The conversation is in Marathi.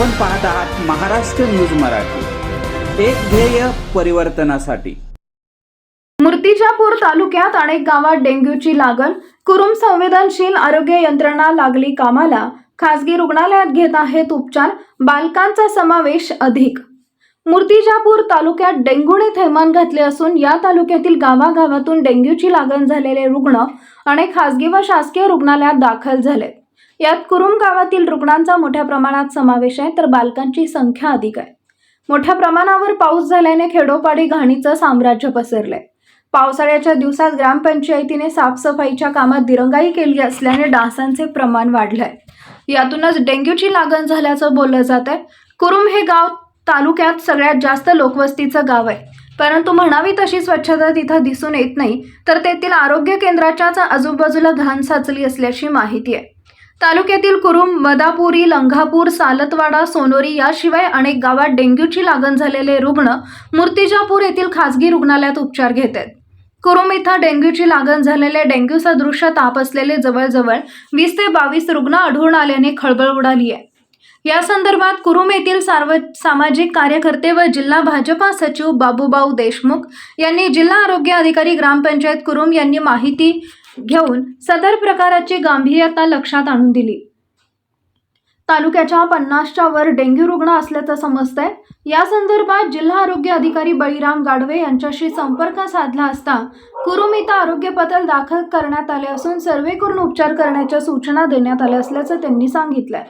आपण पाहत आहात महाराष्ट्र न्यूज मराठी. एक ध्येय परिवर्तनासाठी. मूर्तिजापूर तालुक्यात अनेक गावात डेंग्यूची लागण. कुरुम संवेदनशील आरोग्य यंत्रणा लागली कामाला. खासगी रुग्णालयात घेत आहेत उपचार. बालकांचा समावेश अधिक. मूर्तिजापूर तालुक्यात डेंग्यूने थैमान घातले असून या तालुक्यातील गावागावातून डेंग्यूची लागण झालेले रुग्ण अनेक खासगी व शासकीय रुग्णालयात दाखल झाले यात कुरुम गावातील रुग्णांचा मोठ्या प्रमाणात समावेश आहे तर बालकांची संख्या अधिक आहे. मोठ्या प्रमाणावर पाऊस झाल्याने खेडोपाडी घाणीचं साम्राज्य पसरलंय. पावसाळ्याच्या दिवसात ग्रामपंचायतीने साफसफाईच्या कामात दिरंगाई केली असल्याने डासांचे प्रमाण वाढलंय. यातूनच डेंग्यूची लागण झाल्याचं बोललं जात आहे कुरुम हे गाव तालुक्यात सगळ्यात जास्त लोकवस्तीचं गाव आहे. परंतु म्हणावी तशी स्वच्छता तिथं दिसून येत नाही तर तेथील आरोग्य केंद्राच्याच आजूबाजूला घाण साचली असल्याची माहिती आहे. तालुक्यातील कुरुम मदापुरी लंघापूर सालतवाडा सोनोरी याशिवाय अनेक गावात डेंग्यूची लागण झालेले रुग्ण मूर्तिजापूर येथील खासगी रुग्णालयात उपचार घेत आहेत कुरुम इथं डेंग्यूची लागण झालेले डेंग्यू सदृश ताप असलेले जवळजवळ वीस ते बावीस रुग्ण आढळून आल्याने खळबळ उडाली आहे. या संदर्भात कुरुम येथील सार्व सामाजिक कार्यकर्ते व जिल्हा भाजपा सचिव बाबूबाऊ देशमुख यांनी जिल्हा आरोग्य अधिकारी ग्रामपंचायत कुरुम यांनी माहिती घेऊन सदर प्रकाराची गांभीर्यता लक्षात आणून दिली. तालुक्याच्या पन्नासच्या वर डेंग्यू रुग्ण असल्याचं समजतंय. या संदर्भात जिल्हा आरोग्य अधिकारी बळीराम गाडवे यांच्याशी संपर्क साधला असता कुरुम इथं आरोग्य पत्र दाखल करण्यात आले असून सर्वे करून उपचार करण्याच्या सूचना देण्यात आल्या असल्याचं त्यांनी सांगितलंय.